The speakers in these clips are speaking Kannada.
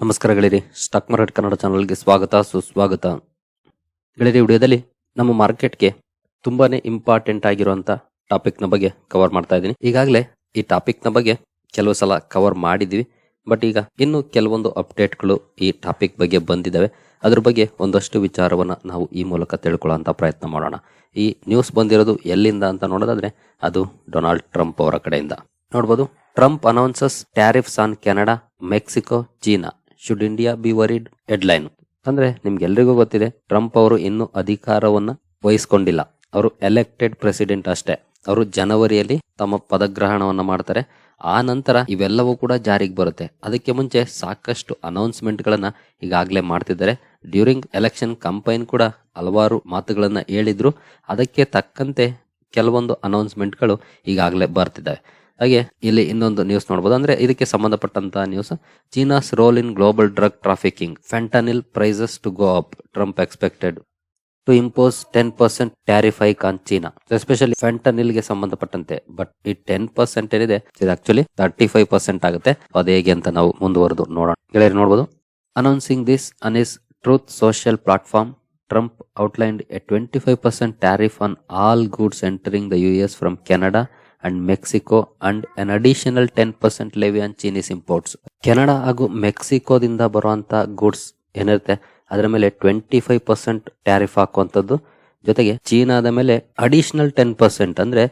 ನಮಸ್ಕಾರ ಗೆಳೆಯರಿ, ಸ್ಟಾಕ್ ಮಾರ್ಕೆಟ್ ಕನ್ನಡ ಚಾನಲ್ಗೆ ಸ್ವಾಗತ, ಸುಸ್ವಾಗತ. ಗೆಳೆಯರಿ ವಿಡಿಯೋದಲ್ಲಿ ನಮ್ಮ ಮಾರ್ಕೆಟ್ಗೆ ತುಂಬಾನೇ ಇಂಪಾರ್ಟೆಂಟ್ ಆಗಿರುವಂತ ಟಾಪಿಕ್ನ ಬಗ್ಗೆ ಕವರ್ ಮಾಡ್ತಾ ಇದ್ದೀನಿ. ಈಗಾಗಲೇ ಈ ಟಾಪಿಕ್ನ ಬಗ್ಗೆ ಕೆಲವು ಸಲ ಕವರ್ ಮಾಡಿದ್ವಿ ಬಟ್ ಈಗ ಇನ್ನು ಕೆಲವೊಂದು ಅಪ್ಡೇಟ್ಗಳು ಈ ಟಾಪಿಕ್ ಬಗ್ಗೆ ಬಂದಿದ್ದಾವೆ. ಅದ್ರ ಬಗ್ಗೆ ಒಂದಷ್ಟು ವಿಚಾರವನ್ನ ನಾವು ಈ ಮೂಲಕ ತಿಳ್ಕೊಳ್ಳೋ ಪ್ರಯತ್ನ ಮಾಡೋಣ. ಈ ನ್ಯೂಸ್ ಬಂದಿರೋದು ಎಲ್ಲಿಂದ ಅಂತ ನೋಡೋದಾದ್ರೆ, ಅದು ಡೊನಾಲ್ಡ್ ಟ್ರಂಪ್ ಅವರ ಕಡೆಯಿಂದ. ನೋಡ್ಬೋದು Trump announces tariffs on Canada Mexico China should India be worried headline ಅಂದ್ರೆ ನಿಮ್ಗೆಲ್ರಿಗೂ ಗೊತ್ತಿದೆ ಟ್ರಂಪ್ ಅವರು ಇನ್ನೂ ಅಧಿಕಾರವನ್ನ ವಹಿಸ್ಕೊಂಡಿಲ್ಲ. ಅವರು ಎಲೆಕ್ಟೆಡ್ ಪ್ರೆಸಿಡೆಂಟ್ ಅಷ್ಟೇ. ಅವರು ಜನವರಿಯಲ್ಲಿ ತಮ್ಮ ಪದಗ್ರಹಣವನ್ನ ಮಾಡ್ತಾರೆ. ಆ ನಂತರ ಇವೆಲ್ಲವೂ ಕೂಡ ಜಾರಿಗೆ ಬರುತ್ತೆ. ಅದಕ್ಕೆ ಮುಂಚೆ ಸಾಕಷ್ಟು ಅನೌನ್ಸ್ಮೆಂಟ್ ಗಳನ್ನ ಈಗಾಗಲೇ ಮಾಡ್ತಿದ್ದಾರೆ. ಡ್ಯೂರಿಂಗ್ ಎಲೆಕ್ಷನ್ ಕಂಪೈನ್ ಕೂಡ ಹಲವಾರು ಮಾತುಗಳನ್ನ ಹೇಳಿದ್ರು. ಅದಕ್ಕೆ ತಕ್ಕಂತೆ ಕೆಲವೊಂದು ಅನೌನ್ಸ್ಮೆಂಟ್ಗಳು ಈಗಾಗಲೇ ಬರ್ತಿದ್ದಾವೆ. ಹಾಗೆ ಇಲ್ಲಿ ಇನ್ನೊಂದು ನ್ಯೂಸ್ ನೋಡಬಹುದು ಅಂದ್ರೆ ಇದಕ್ಕೆ ಸಂಬಂಧಪಟ್ಟಂತ news China's role in global drug trafficking. Fentanyl prices to go up Trump expected to impose ten percent tariff hike on China especially ಫೆಂಟನಿಲ್ಗೆ ಸಂಬಂಧಪಟ್ಟಂತೆ. ಬಟ್ ಈ ಟೆನ್ ಪರ್ಸೆಂಟ್ ಏನಿದೆ? ಇದು ಆಕ್ಚುಲಿ ತರ್ಟಿ ಫೈವ್ ಪರ್ಸೆಂಟ್ ಆಗುತ್ತೆ. ಅದು ಹೇಗೆ ಅಂತ ನಾವು ಮುಂದುವರೆದು ನೋಡೋಣ. ಗೆಳೆಯರು ನೋಡಬಹುದು announcing this on his Truth Social platform Trump outlined a twenty five percent tariff on all goods entering the U S from Canada and Mexico and an additional ten percent levy on Chinese imports Canada ಹಾಗೂ ಮೆಕ್ಸಿಕೋದಿಂದ ಬರುವಂತ ಗೂಡ್ಸ್ ಏನಿರುತ್ತೆ, ಅದರ ಮೇಲೆ ಟ್ವೆಂಟಿ ಫೈವ್ ಪರ್ಸೆಂಟ್ ಟ್ಯಾರಿಫ್ ಹಾಕುವಂಥದ್ದು. ಜೊತೆಗೆ ಚೀನಾದ ಮೇಲೆ ಅಡಿಷನಲ್ ಟೆನ್ ಪರ್ಸೆಂಟ್ ಅಂದ್ರೆ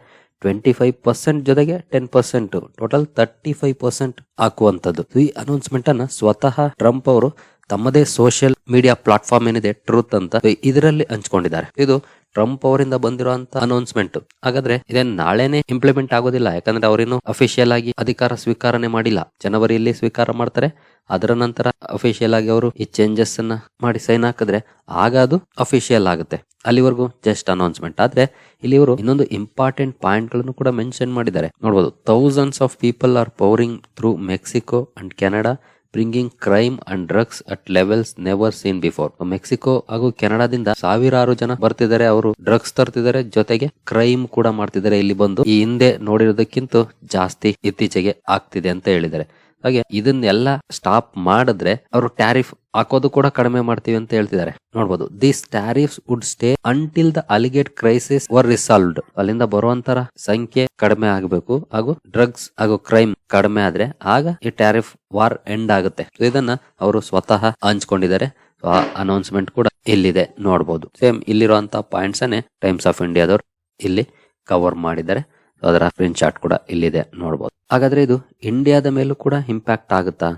ಟ್ವೆಂಟಿ ಫೈವ್ ಪರ್ಸೆಂಟ್ ಜೊತೆಗೆ ten percent total thirty five percent ಹಾಕುವಂಥದ್ದು. ಈ ಅನೌನ್ಸ್ಮೆಂಟ್ ಅನ್ನ ಸ್ವತಃ ಟ್ರಂಪ್ ಅವರು ತಮ್ಮದೇ ಸೋಷಿಯಲ್ ಮೀಡಿಯಾ ಪ್ಲಾಟ್ಫಾರ್ಮ್ ಏನಿದೆ ಟ್ರೂತ್ ಅಂತ ಇದರಲ್ಲಿ ಹಂಚ್ಕೊಂಡಿದ್ದಾರೆ. ಇದು ಟ್ರಂಪ್ ಅವರಿಂದ ಬಂದಿರುವಂತ ಅನೌನ್ಸ್ಮೆಂಟ್ ಹಾಗಾದ್ರೆ ಇದೇ ನಾಳೆನೆ ಇಂಪ್ಲಿಮೆಂಟ್ ಆಗೋದಿಲ್ಲ. ಯಾಕಂದ್ರೆ ಅವರೇನು ಅಫಿಷಿಯಲ್ ಆಗಿ ಅಧಿಕಾರ ಸ್ವೀಕಾರನೆ ಮಾಡಿಲ್ಲ. ಜನವರಿಯಲ್ಲಿ ಸ್ವೀಕಾರ ಮಾಡ್ತಾರೆ. ಅದರ ನಂತರ ಅಫಿಷಿಯಲ್ ಆಗಿ ಅವರು ಈ ಚೇಂಜಸ್ ಅನ್ನ ಮಾಡಿ ಸೈನ್ ಹಾಕಿದ್ರೆ ಆಗ ಅದು ಅಫಿಷಿಯಲ್ ಆಗುತ್ತೆ. ಅಲ್ಲಿವರೆಗೂ ಜಸ್ಟ್ ಅನೌನ್ಸ್ಮೆಂಟ್ ಆದ್ರೆ ಇಲ್ಲಿ ಇವರು ಇನ್ನೊಂದು ಇಂಪಾರ್ಟೆಂಟ್ ಪಾಯಿಂಟ್ಗಳನ್ನು ಕೂಡ ಮೆನ್ಷನ್ ಮಾಡಿದ್ದಾರೆ. ನೋಡಬಹುದು thousands of people are pouring through Mexico and Canada bringing crime and drugs at levels never seen before Mexico ಹಾಗೂ ಕೆನಡಾದಿಂದ ಸಾವಿರಾರು ಜನ ಬರ್ತಿದ್ದಾರೆ. ಅವರು ಡ್ರಗ್ಸ್ ತರ್ತಿದ್ದಾರೆ. ಜೊತೆಗೆ ಕ್ರೈಮ್ ಕೂಡ ಮಾಡ್ತಿದ್ದಾರೆ. ಇಲ್ಲಿ ಬಂದು ಈ ಹಿಂದೆ ನೋಡಿರೋದಕ್ಕಿಂತ ಜಾಸ್ತಿ ಇತ್ತೀಚೆಗೆ ಆಗ್ತಿದೆ ಅಂತ ಹೇಳಿದ್ದಾರೆ. ಹಾಗೆ ಇದನ್ನೆಲ್ಲ ಸ್ಟಾಪ್ ಮಾಡಿದ್ರೆ ಅವರು ಟ್ಯಾರಿಫ್ ಹಾಕೋದು ಕೂಡ ಕಡಿಮೆ ಮಾಡ್ತೀವಿ ಅಂತ ಹೇಳ್ತಿದ್ದಾರೆ. ನೋಡ್ಬೋದು this tariffs would stay until the illegal crisis were resolved ಅಲ್ಲಿಂದ ಬರುವಂತರ ಸಂಖ್ಯೆ ಕಡಿಮೆ ಆಗಬೇಕು, ಹಾಗೂ ಡ್ರಗ್ಸ್ ಹಾಗೂ ಕ್ರೈಮ್ ಕಡಿಮೆ ಆದ್ರೆ ಆಗ ಈ ಟ್ಯಾರಿಫ್ ವಾರ್ ಎಂಡ್ ಆಗುತ್ತೆ. ಇದನ್ನ ಅವರು ಸ್ವತಃ ಹಂಚ್ಕೊಂಡಿದ್ದಾರೆ. ಆ ಅನೌನ್ಸ್ಮೆಂಟ್ ಕೂಡ ಇಲ್ಲಿದೆ, ನೋಡ್ಬೋದು. ಸೇಮ್ ಇಲ್ಲಿರುವಂತಹ ಪಾಯಿಂಟ್ಸ್ ಅನ್ನೇ ಟೈಮ್ಸ್ ಆಫ್ ಇಂಡಿಯಾದವರು ಇಲ್ಲಿ ಕವರ್ ಮಾಡಿದ್ದಾರೆ. ಅದರ ಸ್ಕ್ರೀನ್ ಶಾಟ್ ಕೂಡ ಇಲ್ಲಿದೆ, ನೋಡ್ಬೋದು. ಹಾಗಾದ್ರೆ ಇದು ಇಂಡಿಯಾದ ಮೇಲೂ ಕೂಡ ಇಂಪ್ಯಾಕ್ಟ್ ಆಗುತ್ತಾ?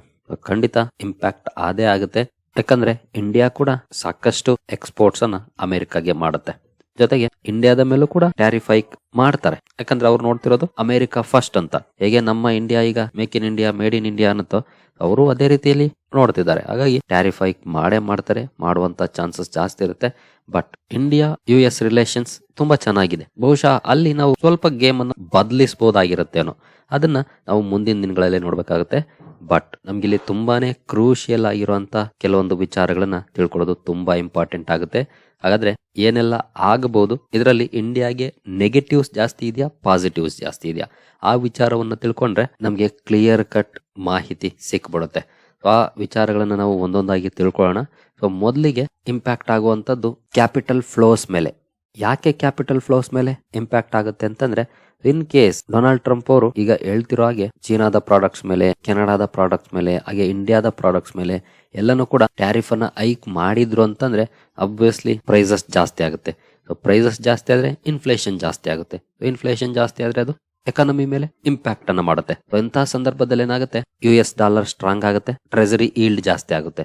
ಖಂಡಿತ ಇಂಪ್ಯಾಕ್ಟ್ ಆದೇ ಆಗುತ್ತೆ. ಯಾಕಂದ್ರೆ ಇಂಡಿಯಾ ಕೂಡ ಸಾಕಷ್ಟು ಎಕ್ಸ್ಪೋರ್ಟ್ಸ್ ಅನ್ನ ಅಮೆರಿಕಾಗೆ ಮಾಡುತ್ತೆ. ಜೊತೆಗೆ ಇಂಡಿಯಾದ ಮೇಲೂ ಕೂಡ ಟ್ಯಾರಿಫ್ ಮಾಡ್ತಾರೆ. ಯಾಕಂದ್ರೆ ಅವ್ರು ನೋಡ್ತಿರೋದು ಅಮೆರಿಕ ಫಸ್ಟ್ ಅಂತ. ಹೇಗೆ ನಮ್ಮ ಇಂಡಿಯಾ ಈಗ make in India made in India ಅನ್ನತ್ತೋ ಅವರು ಅದೇ ರೀತಿಯಲ್ಲಿ ನೋಡ್ತಿದ್ದಾರೆ. ಹಾಗಾಗಿ ಟ್ಯಾರಿಫ್ ಹೈಕ್ ಮಾಡೇ ಮಾಡ್ತಾರೆ, ಮಾಡುವಂತ ಚಾನ್ಸಸ್ ಜಾಸ್ತಿ ಇರುತ್ತೆ. But India U S relations ತುಂಬಾ ಚೆನ್ನಾಗಿದೆ. ಬಹುಶಃ ಅಲ್ಲಿ ನಾವು ಸ್ವಲ್ಪ ಗೇಮ್ ಅನ್ನು ಬದಲಿಸಬಹುದಾಗಿರುತ್ತೇನೋ ಅದನ್ನ ನಾವು ಮುಂದಿನ ದಿನಗಳಲ್ಲಿ ನೋಡ್ಬೇಕಾಗುತ್ತೆ. ಬಟ್ ನಮ್ಗಿಲ್ಲಿ ತುಂಬಾನೇ ಕ್ರೂಷಿಯಲ್ ಆಗಿರುವಂತ ಕೆಲವೊಂದು ವಿಚಾರಗಳನ್ನ ತಿಳ್ಕೊಳ್ಳೋದು ತುಂಬಾ ಇಂಪಾರ್ಟೆಂಟ್ ಆಗುತ್ತೆ. ಹಾಗಾದ್ರೆ ಏನೆಲ್ಲ ಆಗಬಹುದು ಇದರಲ್ಲಿ ಇಂಡಿಯಾಗೆ ನೆಗೆಟಿವ್ಸ್ ಜಾಸ್ತಿ ಇದೆಯಾ? ಪಾಸಿಟಿವ್ಸ್ ಜಾಸ್ತಿ ಇದೆಯಾ? ಆ ವಿಚಾರವನ್ನು ತಿಳ್ಕೊಂಡ್ರೆ ನಮಗೆ ಕ್ಲಿಯರ್ ಕಟ್ ಮಾಹಿತಿ ಸಿಕ್ಬಿಡುತ್ತೆ. ಸೊ ಆ ವಿಚಾರಗಳನ್ನು ನಾವು ಒಂದೊಂದಾಗಿ ತಿಳ್ಕೊಳ್ಳೋಣ. ಸೊ ಮೊದಲಿಗೆ ಇಂಪ್ಯಾಕ್ಟ್ ಆಗುವಂಥದ್ದು ಕ್ಯಾಪಿಟಲ್ ಫ್ಲೋಸ್ ಮೇಲೆ. ಯಾಕೆ ಕ್ಯಾಪಿಟಲ್ ಫ್ಲೋಸ್ ಮೇಲೆ ಇಂಪ್ಯಾಕ್ಟ್ ಆಗುತ್ತೆ ಅಂತಂದ್ರೆ ಇನ್ ಕೇಸ್ ಡೊನಾಲ್ಡ್ ಟ್ರಂಪ್ ಅವರು ಈಗ ಹೇಳ್ತಿರೋ ಹಾಗೆ ಚೀನಾದ ಪ್ರಾಡಕ್ಟ್ಸ್ ಮೇಲೆ, ಕೆನಡಾದ ಪ್ರಾಡಕ್ಟ್ಸ್ ಮೇಲೆ, ಹಾಗೆ ಇಂಡಿಯಾದ ಪ್ರಾಡಕ್ಟ್ಸ್ ಮೇಲೆ ಎಲ್ಲನೂ ಕೂಡ ಟ್ಯಾರಿಫ್ ಅನ್ನ ಹೈಕ್ ಮಾಡಿದ್ರು ಅಂತಂದ್ರೆ ಅಬ್ವಿಯಸ್ಲಿ ಪ್ರೈಸಸ್ ಜಾಸ್ತಿ ಆಗುತ್ತೆ. ಸೊ ಪ್ರೈಸಸ್ ಜಾಸ್ತಿ ಆದ್ರೆ ಇನ್ಫ್ಲೇಷನ್ ಜಾಸ್ತಿ ಆಗುತ್ತೆ. ಇನ್ಫ್ಲೇಷನ್ ಜಾಸ್ತಿ ಆದ್ರೆ ಅದು ಎಕಾನಮಿ ಮೇಲೆ ಇಂಪ್ಯಾಕ್ಟ್ ಅನ್ನ ಮಾಡುತ್ತೆ. ಇಂತಹ ಸಂದರ್ಭದಲ್ಲಿ ಏನಾಗುತ್ತೆ? ಯು ಎಸ್ ಡಾಲರ್ ಸ್ಟ್ರಾಂಗ್ ಆಗುತ್ತೆ ಟ್ರೆಜರಿ ಈಲ್ಡ್ ಜಾಸ್ತಿ ಆಗುತ್ತೆ.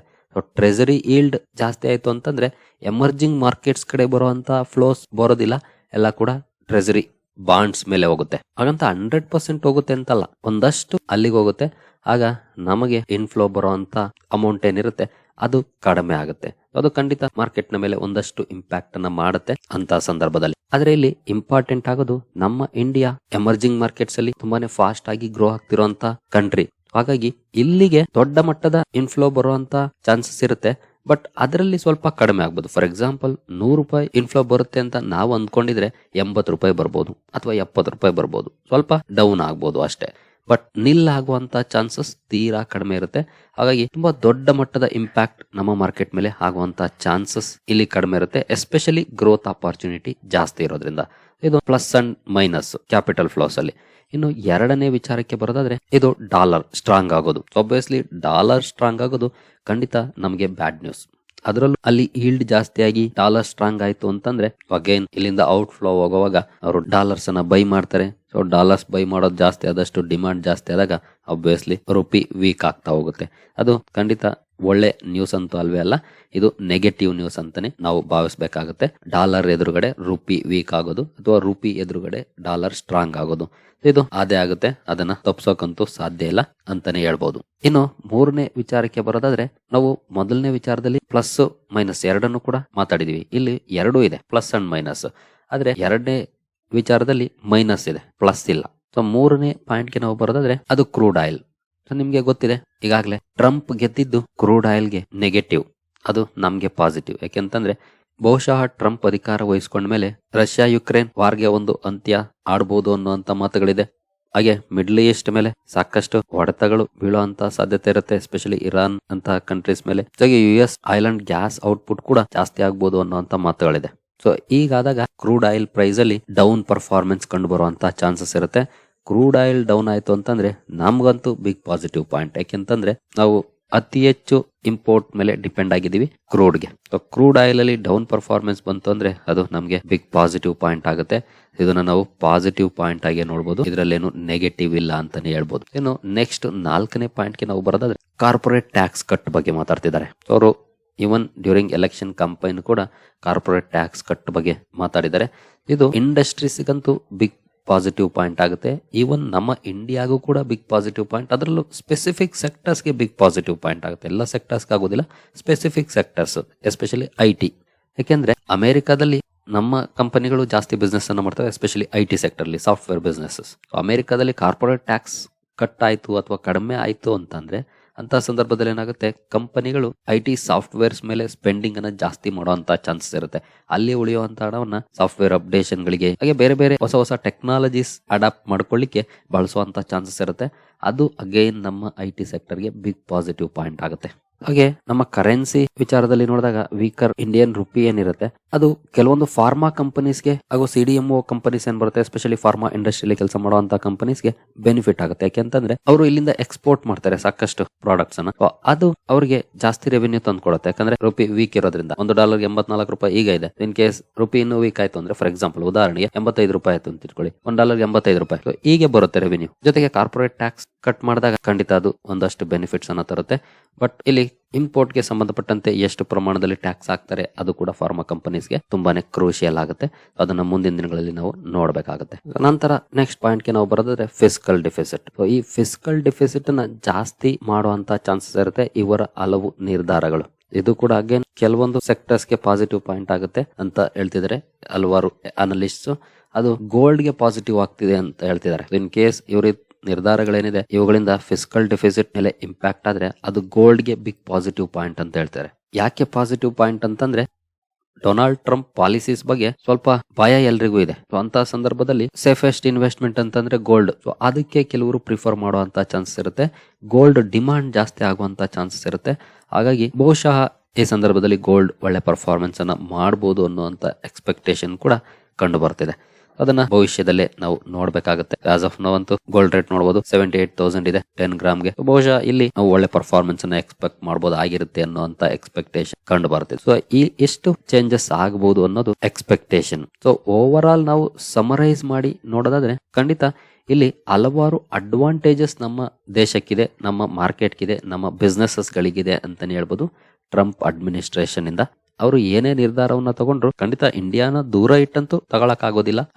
ಟ್ರೆಜರಿ ಈಲ್ಡ್ ಜಾಸ್ತಿ ಆಯಿತು ಅಂತಂದ್ರೆ ಎಮರ್ಜಿಂಗ್ ಮಾರ್ಕೆಟ್ಸ್ ಕಡೆ ಬರುವಂತ ಫ್ಲೋಸ್ ಬರೋದಿಲ್ಲ, ಎಲ್ಲ ಕೂಡ ಟ್ರೆಜರಿ ಬಾಂಡ್ಸ್ ಮೇಲೆ ಹೋಗುತ್ತೆ. ಹಾಗಂತ ಹಂಡ್ರೆಡ್ ಪರ್ಸೆಂಟ್ ಹೋಗುತ್ತೆ ಅಂತಲ್ಲ, ಒಂದಷ್ಟು ಅಲ್ಲಿಗೆ ಹೋಗುತ್ತೆ. ಆಗ ನಮಗೆ ಇನ್ಫ್ಲೋ ಬರುವಂತ ಅಮೌಂಟ್ ಏನಿರುತ್ತೆ ಅದು ಕಡಿಮೆ ಆಗುತ್ತೆ. ಅದು ಖಂಡಿತ ಮಾರ್ಕೆಟ್ನ ಮೇಲೆ ಒಂದಷ್ಟು ಇಂಪ್ಯಾಕ್ಟ್ ಅನ್ನ ಮಾಡುತ್ತೆ ಅಂತ ಸಂದರ್ಭದಲ್ಲಿ. ಆದ್ರೆ ಇಲ್ಲಿ ಇಂಪಾರ್ಟೆಂಟ್ ಆಗೋದು ನಮ್ಮ ಇಂಡಿಯಾ ಎಮರ್ಜಿಂಗ್ ಮಾರ್ಕೆಟ್ಸ್ ಅಲ್ಲಿ ತುಂಬಾನೇ ಫಾಸ್ಟ್ ಆಗಿ ಗ್ರೋ ಆಗ್ತಿರುವಂತ ಕಂಟ್ರಿ ಹಾಗಾಗಿ ಇಲ್ಲಿಗೆ ದೊಡ್ಡ ಮಟ್ಟದ ಇನ್ಫ್ಲೋ ಬರುವಂತ ಚಾನ್ಸಸ್ ಇರುತ್ತೆ. ಬಟ್ ಅದರಲ್ಲಿ ಸ್ವಲ್ಪ ಕಡಿಮೆ ಆಗ್ಬೋದು. ಫಾರ್ ಎಕ್ಸಾಂಪಲ್ ನೂರು ರೂಪಾಯಿ ಇನ್ಫ್ಲೋ ಬರುತ್ತೆ ಅಂತ ನಾವು ಅಂದ್ಕೊಂಡಿದ್ರೆ ಎಂಬತ್ತು ರೂಪಾಯಿ ಬರ್ಬೋದು ಅಥವಾ ಎಪ್ಪತ್ತು ರೂಪಾಯಿ ಬರ್ಬೋದು. ಸ್ವಲ್ಪ ಡೌನ್ ಆಗ್ಬೋದು ಅಷ್ಟೇ. ಬಟ್ ನಿಲ್ ಆಗುವಂತ ಚಾನ್ಸಸ್ ತೀರಾ ಕಡಿಮೆ ಇರುತ್ತೆ. ಹಾಗಾಗಿ ತುಂಬಾ ದೊಡ್ಡ ಮಟ್ಟದ ಇಂಪ್ಯಾಕ್ಟ್ ನಮ್ಮ ಮಾರ್ಕೆಟ್ ಮೇಲೆ ಆಗುವಂತ ಚಾನ್ಸಸ್ ಇಲ್ಲಿ ಕಡಿಮೆ ಇರುತ್ತೆ. ಎಸ್ಪೆಷಲಿ ಗ್ರೋತ್ ಅಪರ್ಚುನಿಟಿ ಜಾಸ್ತಿ ಇರೋದ್ರಿಂದ. ಇದು plus and minus capital flows ಅಲ್ಲಿ. ಇನ್ನು ಎರಡನೇ ವಿಚಾರಕ್ಕೆ ಬರೋದಾದ್ರೆ, ಇದು ಡಾಲರ್ ಸ್ಟ್ರಾಂಗ್ ಆಗೋದು. ಒಬ್ವಿಯಸ್ಲಿ ಡಾಲರ್ ಸ್ಟ್ರಾಂಗ್ ಆಗೋದು ಖಂಡಿತ ನಮಗೆ ಬ್ಯಾಡ್ ನ್ಯೂಸ್ ಅದರಲ್ಲೂ ಅಲ್ಲಿ ಈಲ್ಡ್ ಜಾಸ್ತಿ ಆಗಿ ಡಾಲರ್ ಸ್ಟ್ರಾಂಗ್ ಆಯ್ತು ಅಂತಂದ್ರೆ ಅಗೇನ್ ಇಲ್ಲಿಂದ ಔಟ್ ಫ್ಲೋ ಹೋಗುವಾಗ ಅವರು ಡಾಲರ್ಸ್ ಅನ್ನ ಬೈ ಮಾಡ್ತಾರೆ. ಸೊ ಡಾಲರ್ಸ್ ಬೈ ಮಾಡೋದು ಜಾಸ್ತಿ ಆದಷ್ಟು ಡಿಮಾಂಡ್ ಜಾಸ್ತಿ ಆದಾಗ ಅಬ್ವಿಯಸ್ಲಿ ರುಪಿ ವೀಕ್ ಆಗ್ತಾ ಹೋಗುತ್ತೆ. ಅದು ಖಂಡಿತ ಒಳ್ಳೆ ನ್ಯೂಸ್ ಅಂತೂ ಅಲ್ವೇ ಅಲ್ಲ, ಇದು ನೆಗೆಟಿವ್ ನ್ಯೂಸ್ ಅಂತಾನೆ ನಾವು ಭಾವಿಸ್ಬೇಕಾಗುತ್ತೆ. ಡಾಲರ್ ಎದುರುಗಡೆ ರುಪಿ ವೀಕ್ ಆಗೋದು ಅಥವಾ ರುಪಿ ಎದುರುಗಡೆ ಡಾಲರ್ ಸ್ಟ್ರಾಂಗ್ ಆಗೋದು. ಇದು ಅದೇ ಆಗುತ್ತೆ, ಅದನ್ನ ತಪ್ಸೋಕಂತೂ ಸಾಧ್ಯ ಇಲ್ಲ ಅಂತಾನೆ ಹೇಳ್ಬೋದು. ಇನ್ನು ಮೂರನೇ ವಿಚಾರಕ್ಕೆ ಬರೋದಾದ್ರೆ, ನಾವು ಮೊದಲನೇ ವಿಚಾರದಲ್ಲಿ ಪ್ಲಸ್ ಮೈನಸ್ ಎರಡನ್ನು ಕೂಡ ಮಾತಾಡಿದೀವಿ. ಇಲ್ಲಿ ಎರಡೂ ಇದೆ ಪ್ಲಸ್ ಅಂಡ್ ಮೈನಸ್ ಆದ್ರೆ ಎರಡನೇ ವಿಚಾರದಲ್ಲಿ ಮೈನಸ್ ಇದೆ ಪ್ಲಸ್ ಇಲ್ಲ. ಸೊ ಮೂರನೇ ಪಾಯಿಂಟ್ಗೆ ನಾವು ಬರೋದಾದ್ರೆ, ಅದು ಕ್ರೂಡ್ ಆಯಿಲ್ ನಿಮ್ಗೆ ಗೊತ್ತಿದೆ, ಈಗಾಗಲೇ ಟ್ರಂಪ್ ಗೆದ್ದಿದ್ದು ಕ್ರೂಡ್ ಆಯಿಲ್ಗೆ ನೆಗೆಟಿವ್ ಅದು ನಮ್ಗೆ ಪಾಸಿಟಿವ್ ಯಾಕೆಂತಂದ್ರೆ, ಬಹುಶಃ ಟ್ರಂಪ್ ಅಧಿಕಾರ ವಹಿಸ್ಕೊಂಡ ಮೇಲೆ ರಷ್ಯಾ, ಯುಕ್ರೇನ್ ವಾರ್ಗೆ ಒಂದು ಅಂತ್ಯ ಆಡ್ಬೋದು ಅನ್ನುವಂತ ಮಾತುಗಳಿದೆ. ಹಾಗೆ ಮಿಡ್ಲ್ ಈಸ್ಟ್ ಮೇಲೆ ಸಾಕಷ್ಟು ಹೊಡೆತಗಳು ಬೀಳೋ ಅಂತ ಸಾಧ್ಯತೆ ಇರುತ್ತೆ ಎಸ್ಪೆಷಲಿ ಇರಾನ್ ಅಂತ ಕಂಟ್ರೀಸ್ ಮೇಲೆ. ಜೊತೆಗೆ U S oil and gas output ಕೂಡ ಜಾಸ್ತಿ ಆಗ್ಬೋದು ಅನ್ನುವಂತ ಮಾತುಗಳಿದೆ. ಸೊ ಈಗಾದಾಗ ಕ್ರೂಡ್ ಆಯಿಲ್ ಪ್ರೈಸ್ ಅಲ್ಲಿ ಡೌನ್ ಪರ್ಫಾರ್ಮೆನ್ಸ್ ಕಂಡು ಬರುವಂತಹ ಚಾನ್ಸಸ್ ಇರುತ್ತೆ. ಕ್ರೂಡ್ ಆಯಿಲ್ ಡೌನ್ ಆಯಿತು ಅಂತಂದ್ರೆ ನಮಗಂತೂ ಬಿಗ್ ಪಾಸಿಟಿವ್ ಪಾಯಿಂಟ್ ಯಾಕೆಂತಂದ್ರೆ ನಾವು ಅತಿ ಹೆಚ್ಚು ಇಂಪೋರ್ಟ್ ಮೇಲೆ ಡಿಪೆಂಡ್ ಆಗಿದ್ದೀವಿ ಕ್ರೂಡ್ಗೆ ಕ್ರೂಡ್ ಆಯಿಲ್ ಅಲ್ಲಿ ಡೌನ್ ಪರ್ಫಾರ್ಮೆನ್ಸ್ ಬಂತು ಅಂದ್ರೆ ಅದು ನಮಗೆ ಬಿಗ್ ಪಾಸಿಟಿವ್ ಪಾಯಿಂಟ್ ಆಗುತ್ತೆ. ಇದನ್ನ ನಾವು ಪಾಸಿಟಿವ್ ಪಾಯಿಂಟ್ ಆಗಿ ನೋಡಬಹುದು ಇದರಲ್ಲೇನು ನೆಗೆಟಿವ್ ಇಲ್ಲ ಅಂತಾನೆ ಹೇಳ್ಬೋದು. ಇನ್ನು ನೆಕ್ಸ್ಟ್ ನಾಲ್ಕನೇ ಪಾಯಿಂಟ್ಗೆ ನಾವು ಬರೋದಾದ್ರೆ ಕಾರ್ಪೊರೇಟ್ ಟ್ಯಾಕ್ಸ್ ಕಟ್ ಬಗ್ಗೆ ಮಾತಾಡ್ತಿದ್ದಾರೆ. ಅವರು ಇವನ್ ಡ್ಯೂರಿಂಗ್ ಎಲೆಕ್ಷನ್ ಕಂಪೈನ್ ಕೂಡ ಕಾರ್ಪೊರೇಟ್ ಟ್ಯಾಕ್ಸ್ ಕಟ್ ಬಗ್ಗೆ ಮಾತಾಡಿದ್ದಾರೆ. ಇದು ಇಂಡಸ್ಟ್ರೀಸ್ಗಂತೂ ಬಿಗ್ ಪಾಸಿಟಿವ್ ಪಾಯಿಂಟ್ ಆಗುತ್ತೆ. ಈವನ್ ನಮ್ಮ ಇಂಡಿಯಾಗೂ ಕೂಡ ಬಿಗ್ ಪಾಸಿಟಿವ್ ಪಾಯಿಂಟ್ ಅದರಲ್ಲೂ ಸ್ಪೆಸಿಫಿಕ್ ಸೆಕ್ಟರ್ಸ್ಗೆ ಬಿಗ್ ಪಾಸಿಟಿವ್ ಪಾಯಿಂಟ್ ಆಗುತ್ತೆ. ಎಲ್ಲ ಸೆಕ್ಟರ್ಸ್ಗೆ ಆಗೋದಿಲ್ಲ. Specific sectors especially I T ಯಾಕೆಂದ್ರೆ ಅಮೆರಿಕಾದಲ್ಲಿ ನಮ್ಮ ಕಂಪನಿಗಳು ಜಾಸ್ತಿ ಬಿಸ್ನೆಸ್ಸನ್ನು ಮಾಡ್ತವೆ ಎಸ್ಪೆಷಲಿ ಐ ಟಿ ಸೆಕ್ಟರ್ಲಿ ಸಾಫ್ಟ್ವೇರ್ ಬಿಸ್ನೆಸ್ಸಸ್ ಅಮೆರಿಕಾದಲ್ಲಿ ಕಾರ್ಪೊರೇಟ್ ಟ್ಯಾಕ್ಸ್ ಕಟ್ ಆಯಿತು ಅಥವಾ ಕಡಿಮೆ ಆಯಿತು ಅಂತಂದ್ರೆ ಅಂತ ಸಂದರ್ಭದಲ್ಲಿ ಏನಾಗುತ್ತೆ? ಕಂಪನಿಗಳು ಐ ಟಿ ಸಾಫ್ಟ್ವೇರ್ಸ್ ಮೇಲೆ ಸ್ಪೆಂಡಿಂಗ್ ಅನ್ನ ಜಾಸ್ತಿ ಮಾಡುವಂತ ಚಾನ್ಸಸ್ ಇರುತ್ತೆ. ಅಲ್ಲಿ ಉಳಿಯುವಂತ ಹಣವನ್ನ ಸಾಫ್ಟ್ವೇರ್ ಅಪ್ಡೇಷನ್ ಗಳಿಗೆ ಹಾಗೆ ಬೇರೆ ಬೇರೆ ಹೊಸ ಹೊಸ ಟೆಕ್ನಾಲಜೀಸ್ ಅಡಾಪ್ಟ್ ಮಾಡ್ಕೊಳ್ಳಿಕ್ಕೆ ಬಳಸುವಂತ ಚಾನ್ಸಸ್ ಇರುತ್ತೆ. ಅದು ಅಗೈನ್ ನಮ್ಮ ಐ ಟಿ ಸೆಕ್ಟರ್ಗೆ ಬಿಗ್ ಪಾಸಿಟಿವ್ ಪಾಯಿಂಟ್ ಆಗುತ್ತೆ. ಹಾಗೆ ನಮ್ಮ ಕರೆನ್ಸಿ ವಿಚಾರದಲ್ಲಿ ನೋಡಿದಾಗ ವೀಕರ್ ಇಂಡಿಯನ್ ರುಪಿ ಏನಿರುತ್ತೆ, ಅದು ಕೆಲವೊಂದು ಫಾರ್ಮಾ ಕಂಪನೀಸ್ಗೆ ಹಾಗೂ ಸಿ ಡಿ ಎಂ ಕಂಪನೀಸ್ ಏನ್ ಬರುತ್ತೆ ಎಸ್ಪೆಷಲಿ ಫಾರ್ಮಾ ಇಂಡಸ್ಟ್ರಿಯಲ್ಲಿ ಕೆಲಸ ಮಾಡುವಂತ ಕಂಪನೀಸ್ಗೆ ಬೆನಿಫಿಟ್ ಆಗುತ್ತೆ. ಯಾಕೆಂತಂದ್ರೆ ಅವರು ಇಲ್ಲಿಂದ ಎಕ್ಸ್ಪೋರ್ಟ್ ಮಾಡ್ತಾರೆ ಸಾಕಷ್ಟು ಪ್ರಾಡಕ್ಟ್ಸ್ ಅನ್ನ. ಅದು ಅವರಿಗೆ ಜಾಸ್ತಿ ರೆವೆನ್ಯೂ ತಂದು ಕೊಡುತ್ತೆ ಯಾಕಂದ್ರೆ ರುಪಿ ವೀಕ್ ಇರೋದ್ರಿಂದ ಒಂದು ಡಾಲರ್ ಎಂಬತ್ನಾಲ್ಕು ರೂಪಾಯಿ ಈಗ ಇದೆ. ಇನ್ ಕೇಸ್ ರುಪಿ ಇನ್ನೂ ವೀಕ್ ಆಯ್ತು ಅಂದ್ರೆ ಫಾರ್ ಎಕ್ಸಾಂಪಲ್ ಉದಾಹರಣೆಗೆ ಎಂಬತ್ತೈದು ರೂಪಾಯಿ ಆಯ್ತು ಅಂತ ಇಟ್ಕೊಳ್ಳಿ. ಒಂದ್ ಡಾಲರ್ ಎಂಬತ್ತೈದು ರೂಪಾಯಿ. ಹೀಗೆ ಬರುತ್ತೆ ರೆವೆನ್ಯೂ ಜೊತೆಗೆ ಕಾರ್ಪೊರೇಟ್ ಟ್ಯಾಕ್ಸ್ ಕಟ್ ಮಾಡಿದಾಗ ಖಂಡಿತ ಅದು ಒಂದಷ್ಟು ಬೆನಿಫಿಟ್ಸ್ ಅನ್ನ ತರುತ್ತೆ. ಬಟ್ ಇಲ್ಲಿ ಇಂಪೋರ್ಟ್ಗೆ ಸಂಬಂಧಪಟ್ಟಂತೆ ಎಷ್ಟು ಪ್ರಮಾಣದಲ್ಲಿ ಟ್ಯಾಕ್ಸ್ ಹಾಕ್ತಾರೆ, ಅದು ಕೂಡ ಫಾರ್ಮಾ ಕಂಪನೀಸ್ಗೆ ತುಂಬಾನೇ ಕ್ರೂಷಿಯಲ್ ಆಗುತ್ತೆ. ಅದನ್ನ ಮುಂದಿನ ದಿನಗಳಲ್ಲಿ ನಾವು ನೋಡಬೇಕಾಗುತ್ತೆ. ನಂತರ ನೆಕ್ಸ್ಟ್ ಪಾಯಿಂಟ್ಗೆ ನಾವು ಬರೋದಾದ್ರೆ ಫಿಸಿಕಲ್ ಡಿಫಿಸಿಟ್ ಈ ಫಿಸಿಕಲ್ ಡಿಫಿಸಿಟ್ನ ಜಾಸ್ತಿ ಮಾಡುವಂತ ಚಾನ್ಸಸ್ ಇರುತ್ತೆ ಇವರ ಹಲವು ನಿರ್ಧಾರಗಳು. ಇದು ಕೂಡ ಅಗೇನ್ ಕೆಲವೊಂದು ಸೆಕ್ಟರ್ಸ್ಗೆ ಪಾಸಿಟಿವ್ ಪಾಯಿಂಟ್ ಆಗುತ್ತೆ ಅಂತ ಹೇಳ್ತಿದ್ರೆ ಹಲವಾರು ಅನಲಿಸ್ಟ್ ಅದು ಗೋಲ್ಡ್ಗೆ ಪಾಸಿಟಿವ್ ಆಗ್ತಿದೆ ಅಂತ ಹೇಳ್ತಿದ್ದಾರೆ. ಇನ್ ಕೇಸ್ ಇವ್ರ ನಿರ್ಧಾರಗಳೇನಿದೆ, ಇವುಗಳಿಂದ ಫಿಸಿಕಲ್ ಡೆಫಿಸಿಟ್ ಮೇಲೆ ಇಂಪ್ಯಾಕ್ಟ್ ಆದ್ರೆ ಅದು ಗೋಲ್ಡ್ಗೆ ಬಿಗ್ ಪಾಸಿಟಿವ್ ಪಾಯಿಂಟ್ ಅಂತ ಹೇಳ್ತಾರೆ. ಯಾಕೆ ಪಾಸಿಟಿವ್ ಪಾಯಿಂಟ್ ಅಂತಂದ್ರೆ ಡೊನಾಲ್ಡ್ ಟ್ರಂಪ್ ಪಾಲಿಸೀಸ್ ಬಗ್ಗೆ ಸ್ವಲ್ಪ ಭಯ ಎಲ್ರಿಗೂ ಇದೆ. ಸೊ ಅಂತ ಸಂದರ್ಭದಲ್ಲಿ ಸೇಫೆಸ್ಟ್ ಇನ್ವೆಸ್ಟ್ಮೆಂಟ್ ಅಂತಂದ್ರೆ ಗೋಲ್ಡ್ ಸೊ ಅದಕ್ಕೆ ಕೆಲವರು ಪ್ರಿಫರ್ ಮಾಡುವಂತ ಚಾನ್ಸಸ್ ಇರುತ್ತೆ. ಗೋಲ್ಡ್ ಡಿಮಾಂಡ್ ಜಾಸ್ತಿ ಆಗುವಂತ ಚಾನ್ಸಸ್ ಇರುತ್ತೆ. ಹಾಗಾಗಿ ಬಹುಶಃ ಈ ಸಂದರ್ಭದಲ್ಲಿ ಗೋಲ್ಡ್ ಒಳ್ಳೆ ಪರ್ಫಾರ್ಮೆನ್ಸ್ ಅನ್ನ ಮಾಡಬಹುದು ಅನ್ನುವಂತ ಎಕ್ಸ್ಪೆಕ್ಟೇಷನ್ ಕೂಡ ಕಂಡು ಬರ್ತಿದೆ. ಅದನ್ನ ಭವಿಷ್ಯದಲ್ಲೇ ನಾವು ನೋಡ್ಬೇಕಾಗುತ್ತೆ. ಆಸ್ ಆಫ್ ನೋ ಅಂತೂ ಗೋಲ್ಡ್ ರೇಟ್ ನೋಡಬಹುದು ಸೆವೆಂಟಿ ಏಟ್ ತೌಸಂಡ್ ಇದೆ ಟೆನ್ ಗ್ರಾಮ್ಗೆ ಬಹುಶಃ ಇಲ್ಲಿ ನಾವು ಒಳ್ಳೆ ಪರ್ಫಾರ್ಮೆನ್ಸ್ ಅನ್ನ ಎಕ್ಸ್ಪೆಕ್ಟ್ ಮಾಡಬಹುದು ಆಗಿರುತ್ತೆ ಅನ್ನುವಂತ ಎಕ್ಸ್ಪೆಕ್ಟೇಷನ್ ಕಂಡು ಬರುತ್ತೆ. ಸೊ ಈ ಎಷ್ಟು ಚೇಂಜಸ್ ಆಗಬಹುದು ಅನ್ನೋದು ಎಕ್ಸ್ಪೆಕ್ಟೇಷನ್ ಸೊ ಓವರ್ ಆಲ್ ನಾವು ಸಮರೈಸ್ ಮಾಡಿ ನೋಡೋದಾದ್ರೆ, ಖಂಡಿತ ಇಲ್ಲಿ ಹಲವಾರು ಅಡ್ವಾಂಟೇಜಸ್ ನಮ್ಮ ದೇಶಕ್ಕಿದೆ, ನಮ್ಮ ಮಾರ್ಕೆಟ್ಗಿದೆ ನಮ್ಮ ಬಿಸ್ನೆಸಸ್ ಗಳಿಗಿದೆ ಅಂತಾನೆ ಹೇಳ್ಬೋದು. ಟ್ರಂಪ್ ಅಡ್ಮಿನಿಸ್ಟ್ರೇಷನ್ ಇಂದ ಅವರು ಏನೇ ನಿರ್ಧಾರವನ್ನ ತಗೊಂಡ್ರು ಖಂಡಿತ ಇಂಡಿಯಾನ ದೂರ ಇಟ್ಟಂತೂ ತಗೊಳಕ್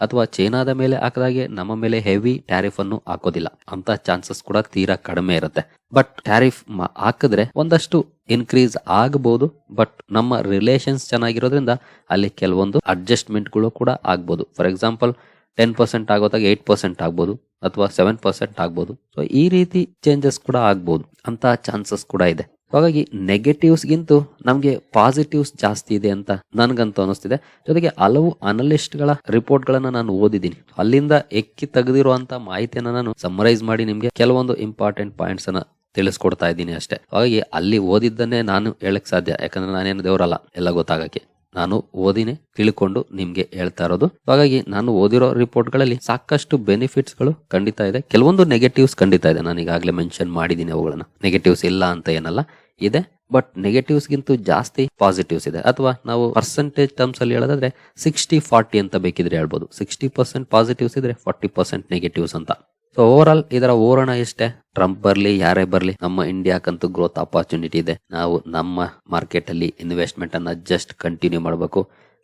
ಅಥವಾ ಚೈನಾದ ಮೇಲೆ ಹಾಕದಾಗೆ ನಮ್ಮ ಮೇಲೆ ಹೆವಿ ಟ್ಯಾರಿಫ್ ಅನ್ನು ಹಾಕೋದಿಲ್ಲ. ಅಂತ ಚಾನ್ಸಸ್ ಕೂಡ ತೀರಾ ಕಡಿಮೆ ಇರುತ್ತೆ. ಬಟ್ ಟ್ಯಾರಿಫ್ ಹಾಕಿದ್ರೆ ಒಂದಷ್ಟು ಇನ್ಕ್ರೀಸ್ ಆಗಬಹುದು ಬಟ್ ನಮ್ಮ ರಿಲೇಷನ್ಸ್ ಚೆನ್ನಾಗಿರೋದ್ರಿಂದ ಅಲ್ಲಿ ಕೆಲವೊಂದು ಅಡ್ಜಸ್ಟ್ಮೆಂಟ್ಗಳು ಕೂಡ ಆಗ್ಬೋದು. ಫಾರ್ ಎಕ್ಸಾಂಪಲ್, ಟೆನ್ ಪರ್ಸೆಂಟ್ ಆಗೋದಾಗ ಏಟ್ ಪರ್ಸೆಂಟ್ ಆಗ್ಬೋದು ಅಥವಾ ಸೆವೆನ್ ಪರ್ಸೆಂಟ್ ಆಗ್ಬೋದು. ಸೊ ಈ ರೀತಿ ಚೇಂಜಸ್ ಕೂಡ ಆಗ್ಬೋದು ಅಂತ ಚಾನ್ಸಸ್ ಕೂಡ ಇದೆ. ಹಾಗಾಗಿ ನೆಗೆಟಿವ್ಸ್ಗಿಂತೂ ನಮಗೆ ಪಾಸಿಟಿವ್ಸ್ ಜಾಸ್ತಿ ಇದೆ ಅಂತ ನನಗಂತೂ ಅನಿಸ್ತಿದೆ. ಜೊತೆಗೆ ಹಲವು ಅನಲಿಸ್ಟ್ಗಳ ರಿಪೋರ್ಟ್ಗಳನ್ನು ನಾನು ಓದಿದ್ದೀನಿ. ಅಲ್ಲಿಂದ ಎಕ್ಕಿ ತೆಗೆದಿರುವಂತ ಮಾಹಿತಿಯನ್ನು ನಾನು ಸಮರೈಸ್ ಮಾಡಿ ನಿಮಗೆ ಕೆಲವೊಂದು ಇಂಪಾರ್ಟೆಂಟ್ ಪಾಯಿಂಟ್ಸ್ ಅನ್ನ ತಿಳಿಸ್ಕೊಡ್ತಾ ಇದ್ದೀನಿ ಅಷ್ಟೇ. ಹಾಗಾಗಿ ಅಲ್ಲಿ ಓದಿದ್ದನ್ನೇ ನಾನು ಹೇಳಕ್ ಸಾಧ್ಯ. ಯಾಕಂದ್ರೆ ನಾನೇನು ದೇವರಲ್ಲ ಎಲ್ಲ ಗೊತ್ತಾಗಕ್ಕೆ. ನಾನು ಓದಿನೇ ತಿಳ್ಕೊಂಡು ನಿಮ್ಗೆ ಹೇಳ್ತಾ ಇರೋದು. ಹಾಗಾಗಿ ನಾನು ಓದಿರೋ ರಿಪೋರ್ಟ್ಗಳಲ್ಲಿ ಸಾಕಷ್ಟು ಬೆನಿಫಿಟ್ಸ್ಗಳು ಖಂಡಿತ ಇದೆ. ಕೆಲವೊಂದು ನೆಗೆಟಿವ್ಸ್ ಖಂಡಿತ ಇದೆ. ನಾನು ಈಗಾಗಲೇ ಮೆನ್ಷನ್ ಮಾಡಿದ್ದೀನಿ ಅವುಗಳನ್ನ. ನೆಗೆಟಿವ್ಸ್ ಇಲ್ಲ ಅಂತ ಏನಲ್ಲ. ಇದೆ ಬಟ್ ನೆಗೆಟಿವ್ಸ್ ಗಿಂತೂ ಜಾಸ್ತಿ ಪಾಸಿಟಿವ್ಸ್ ಇದೆ. ಅಥವಾ ನಾವು ಪರ್ಸೆಂಟೇಜ್ ಟರ್ಮ್ಸ್ ಅಲ್ಲಿ ಹೇಳೋದಾದ್ರೆ ಸಿಕ್ಸ್ಟಿ ಫಾರ್ಟಿ ಅಂತ ಬೇಕಿದ್ರೆ ಹೇಳ್ಬೋದು. ಸಿಕ್ಸ್ಟಿ ಪರ್ಸೆಂಟ್ ಪಾಸಿಟಿವ್ಸ್ ಇದ್ರೆ ಫಾರ್ಟಿ ಪರ್ಸೆಂಟ್ ನೆಗೆಟಿವ್ಸ್ ಅಂತ. ಸೊ ಓವರ್ ಆಲ್ ಇದರ ಓರಣ ಎಷ್ಟೇ? ಟ್ರಂಪ್ ಬರ್ಲಿ, ಯಾರೇ ಬರ್ಲಿ, ನಮ್ಮ ಇಂಡಿಯಾಕ್ಕಂತೂ ಗ್ರೋತ್ ಅಪಾರ್ಚುನಿಟಿ ಇದೆ. ನಾವು ನಮ್ಮ ಮಾರ್ಕೆಟ್ ಅಲ್ಲಿ ಇನ್ವೆಸ್ಟ್ಮೆಂಟ್ ಅನ್ನ ಜಸ್ಟ್ ಕಂಟಿನ್ಯೂ ಮಾಡಬೇಕು.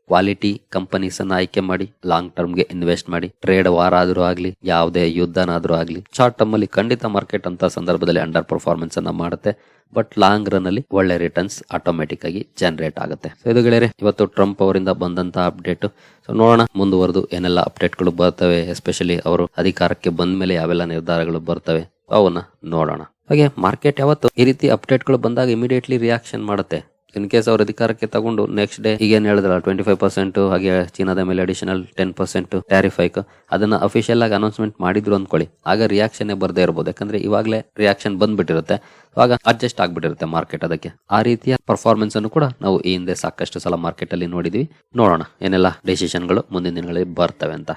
ಕ್ವಾಲಿಟಿ ಕಂಪನೀಸ್ ಅನ್ನ ಆಯ್ಕೆ ಮಾಡಿ ಲಾಂಗ್ ಟರ್ಮ್ಗೆ ಇನ್ವೆಸ್ಟ್ ಮಾಡಿ ಟ್ರೇಡ್ ವಾರ್ ಆದ್ರೂ ಆಗ್ಲಿ, ಯಾವುದೇ ಯುದ್ಧನಾದ್ರೂ ಆಗ್ಲಿ ಶಾರ್ಟ್ ಟರ್ಮ್ ಅಲ್ಲಿ ಖಂಡಿತ ಮಾರ್ಕೆಟ್ ಅಂತ ಸಂದರ್ಭದಲ್ಲಿ ಅಂಡರ್ ಪರ್ಫಾರ್ಮೆನ್ಸ್ ಅನ್ನ ಮಾಡುತ್ತೆ. ಬಟ್ ಲಾಂಗ್ ರನ್ ಅಲ್ಲಿ ಒಳ್ಳೆ ರಿಟರ್ನ್ಸ್ ಆಟೋಮೆಟಿಕ್ ಆಗಿ ಜನರೇಟ್ ಆಗುತ್ತೆ. ಸೊ ಇದು ಗೆಳೆಯರೆ, ಇವತ್ತು ಟ್ರಂಪ್ ಅವರಿಂದ ಬಂದಂತ ಅಪ್ಡೇಟ್ ಸೊ ನೋಡೋಣ, ಮುಂದುವರೆದು ಏನೆಲ್ಲ ಅಪ್ಡೇಟ್ಗಳು ಬರ್ತವೆ ಎಸ್ಪೆಷಲಿ ಅವರು ಅಧಿಕಾರಕ್ಕೆ ಬಂದ ಮೇಲೆ ಯಾವೆಲ್ಲ ನಿರ್ಧಾರಗಳು ಬರ್ತವೆ, ಅವನ್ನ ನೋಡೋಣ. ಹಾಗೆ ಮಾರ್ಕೆಟ್ ಯಾವತ್ತು ಈ ರೀತಿ ಅಪ್ಡೇಟ್ಗಳು ಬಂದಾಗ ಇಮಿಡಿಯೇಟ್ಲಿ ರಿಯಾಕ್ಷನ್ ಮಾಡುತ್ತೆ. ಇನ್ ಕೇಸ್ ಅವ್ರ ಅಧಿಕಾರಕ್ಕೆ ತಗೊಂಡು ನೆಕ್ಸ್ಟ್ ಡೇ ಈಗೇನು ಹೇಳಿದ್ರಲ್ಲ ಟ್ವೆಂಟಿ ಫೈವ್ ಪರ್ಸೆಂಟ್ ಹಾಗೆ ಚೀನಾದ ಮೇಲೆ additional ten percent tariff hike ಅದನ್ನ ಅಫಿಷಿಯಲ್ ಆಗಿ ಅನೌನ್ಸ್ಮೆಂಟ್ ಮಾಡಿದ್ರು ಅಂದ್ಕೊಳ್ಳಿ. ಆಗ ರಿಯಾಕ್ಷನ್ ಬರ್ದೇ ಇರಬಹುದು ಯಾಕಂದ್ರೆ ಇವಾಗಲೇ ರಿಯಾಕ್ಷನ್ ಬಂದ್ಬಿಟ್ಟಿರುತ್ತೆ. ಆಗ ಅಡ್ಜಸ್ಟ್ ಆಗ್ಬಿಟ್ಟಿರುತ್ತೆ ಮಾರ್ಕೆಟ್ ಅದಕ್ಕೆ. ಆ ರೀತಿಯ ಪರ್ಫಾರ್ಮೆನ್ಸ್ ಅನ್ನು ಕೂಡ ನಾವು ಈ ಹಿಂದೆ ಸಾಕಷ್ಟು ಸಲ ಮಾರ್ಕೆಟ್ ಅಲ್ಲಿ ನೋಡಿದ್ವಿ. ನೋಡೋಣ ಏನೆಲ್ಲ ಡಿಸಿಷನ್ಗಳು ಮುಂದಿನ ದಿನಗಳಲ್ಲಿ ಬರ್ತವೆ ಅಂತ.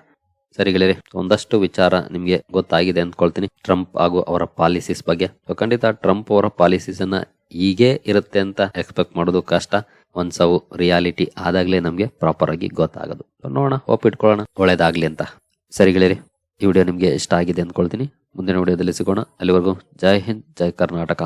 ಸರಿಗಳಿರಿ ಒಂದಷ್ಟು ವಿಚಾರ ನಿಮಗೆ ಗೊತ್ತಾಗಿದೆ ಅಂದ್ಕೊಳ್ತೀನಿ. ಟ್ರಂಪ್ ಹಾಗೂ ಅವರ ಪಾಲಿಸೀಸ್ ಬಗ್ಗೆ. ಖಂಡಿತ ಟ್ರಂಪ್ ಅವರ ಪಾಲಿಸೀಸ್ ಅನ್ನ ಹೀಗೆ ಇರುತ್ತೆ ಅಂತ ಎಕ್ಸ್ಪೆಕ್ಟ್ ಮಾಡೋದು ಕಷ್ಟ. ಅವು ರಿಯಾಲಿಟಿ ಆದಾಗ್ಲೇ ನಮಗೆ ಪ್ರಾಪರ್ ಆಗಿ ಗೊತ್ತಾಗೋದು. ನೋಡೋಣ ಹೋಪ್ ಇಟ್ಕೊಳ್ಳೋಣ. ಒಳ್ಳೇದಾಗ್ಲಿ ಅಂತ. ಸರಿಗಳಿರಿ ಈ ವಿಡಿಯೋ ನಿಮಗೆ ಇಷ್ಟ ಆಗಿದೆ ಅಂದ್ಕೊಳ್ತೀನಿ. ಮುಂದಿನ ವಿಡಿಯೋದಲ್ಲಿ ಸಿಗೋಣ. ಅಲ್ಲಿವರೆಗೂ ಜೈ ಹಿಂದ್, ಜೈ ಕರ್ನಾಟಕ.